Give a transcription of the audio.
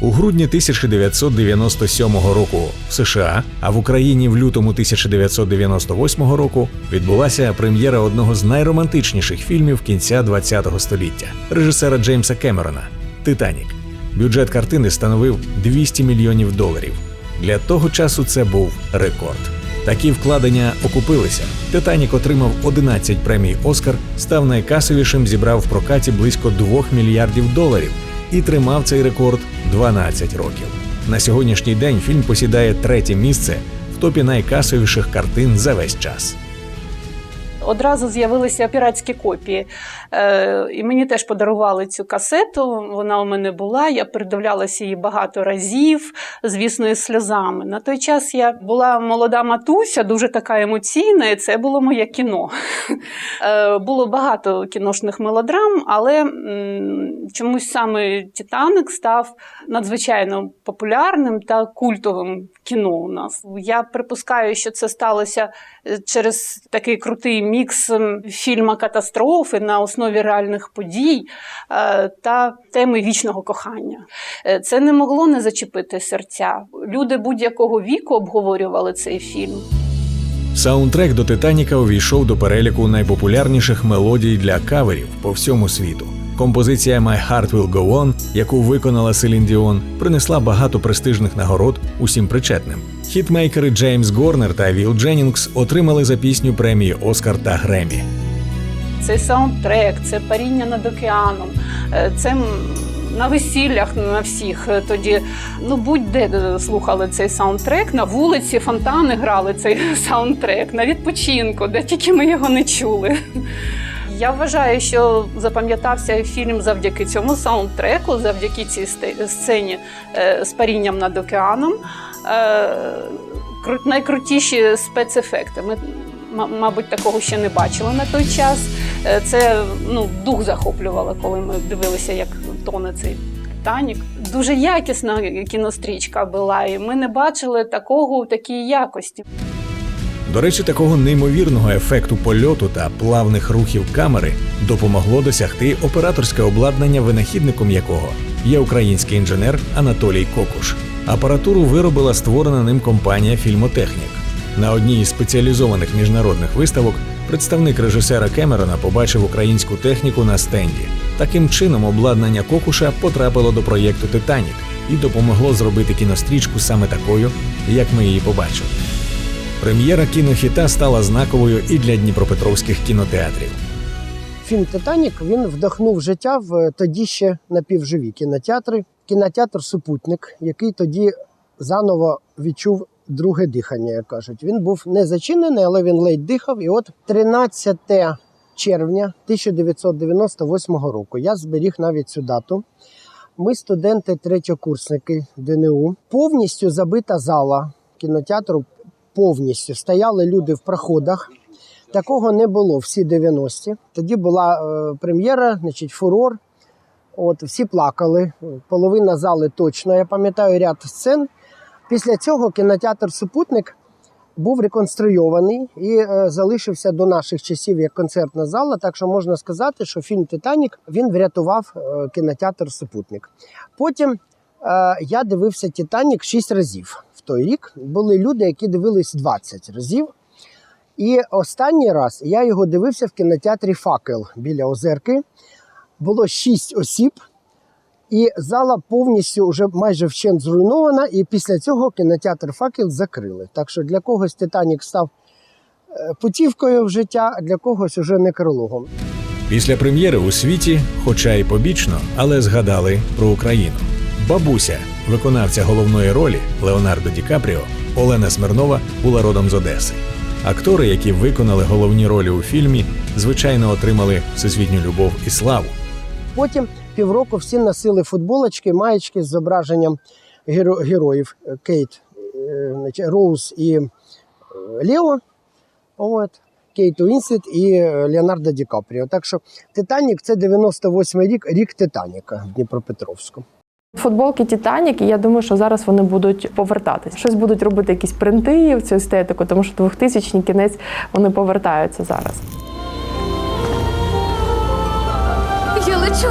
У грудні 1997 року в США, а в Україні в лютому 1998 року відбулася прем'єра одного з найромантичніших фільмів кінця ХХ століття режисера Джеймса Кемерона Титанік. Бюджет картини становив 200 мільйонів доларів. Для того часу це був рекорд. Такі вкладення окупилися. Титанік отримав 11 премій Оскар, став найкасовішим, зібрав в прокаті близько 2 мільярдів доларів і тримав цей рекорд 12 років. На сьогоднішній день фільм посідає третє місце в топі найкасовіших картин за весь час. Одразу з'явилися піратські копії. Е, і мені теж подарували цю касету. Вона у мене була. Я передивлялася її багато разів, звісно, із сльозами. На той час я була молода матуся, дуже така емоційна, і це було моє кіно. Е, було багато кіношних мелодрам, але м, чомусь саме Титаник став надзвичайно популярним та культовим кіно у нас. Я припускаю, що це сталося е, через такий крутий мікс фільма катастрофи на основі реальних подій е, та теми вічного кохання. Е, Це не могло не зачепити серця. Люди будь-якого віку обговорювали цей фільм. Саундтрек до Титаніка увійшов до переліку найпопулярніших мелодій для каверів по всьому світу. Композиція My Heart Will Go On, яку виконала Селін Діон, принесла багато престижних нагород усім причетним. Хітмейкери Джеймс Горнер та Віл Дженнінгс отримали за пісню премії Оскар та Гремі. Це саундтрек, це паріння над океаном, е, це на весіллях на всіх. Е, Тоді ну будь-де е, слухали цей саундтрек. На вулиці фонтани грали цей саундтрек, на відпочинку, де тільки ми його не чули. Я вважаю, що запам'ятався фільм завдяки цьому саундтреку, завдяки цій сцені е, з парінням над океаном. Е, найкрутіші спецефекти. Ми, мабуть, такого ще не бачили на той час. Е, Це ну, дух захоплювало, коли ми дивилися, як тоне цей Титанік. Дуже якісна кінострічка була, і ми не бачили такого в такій якості. До речі, такого неймовірного ефекту польоту та плавних рухів камери допомогло досягти операторське обладнання, винахідником якого є український інженер Анатолій Кокуш. Апаратуру виробила створена ним компанія Фільмотехнік. На одній із спеціалізованих міжнародних виставок представник режисера Кемерона побачив українську техніку на стенді. Таким чином, обладнання Кокуша потрапило до проєкту Титанік і допомогло зробити кінострічку саме такою, як ми її побачили. Прем'єра кінохіта стала знаковою і для дніпропетровських кінотеатрів. Фільм Титанік він вдохнув життя в тоді ще напівживі кінотеатри. Кінотеатр Супутник, який тоді заново відчув друге дихання, як кажуть. Він був не зачинений, але він ледь дихав. І от 13 червня 1998 року я зберіг навіть цю дату. Ми, студенти, третьокурсники ДНУ, повністю забита зала кінотеатру. Повністю стояли люди в проходах. Такого не було всі 90-ті. Тоді була е, прем'єра, значить, фурор. От, всі плакали. Половина зали точно. Я пам'ятаю ряд сцен. Після цього кінотеатр Супутник був реконструйований і е, залишився до наших часів як концертна зала. Так що можна сказати, що фільм Титанік він врятував е, кінотеатр Супутник. Потім е, я дивився Титанік 6 разів той рік. Були люди, які дивились 20 разів. І останній раз я його дивився в кінотеатрі Факел біля Озерки. Було шість осіб, і зала повністю вже майже вщент зруйнована. І після цього кінотеатр Факел закрили. Так що для когось Титанік став е, путівкою в життя, а для когось уже некрологом. Після прем'єри у світі, хоча й побічно, але згадали про Україну. Бабуся, виконавця головної ролі Леонардо Ді Капріо, Олена Смирнова була родом з Одеси. Актори, які виконали головні ролі у фільмі, звичайно отримали всесвітню любов і славу. Потім півроку всі носили футболочки, маєчки з зображенням геро- героїв е, Кейт, е, Роуз і е, Лео. От. Кейт Уінслет і Леонардо Ді Капріо. Так що Титанік це 98-й рік, рік Титаніка в Дніпропетровську. Футболки Титанік, і я думаю, що зараз вони будуть повертатись. Щось будуть робити якісь принти в цю естетику, тому що 2000 кінець вони повертаються зараз. Я лечу.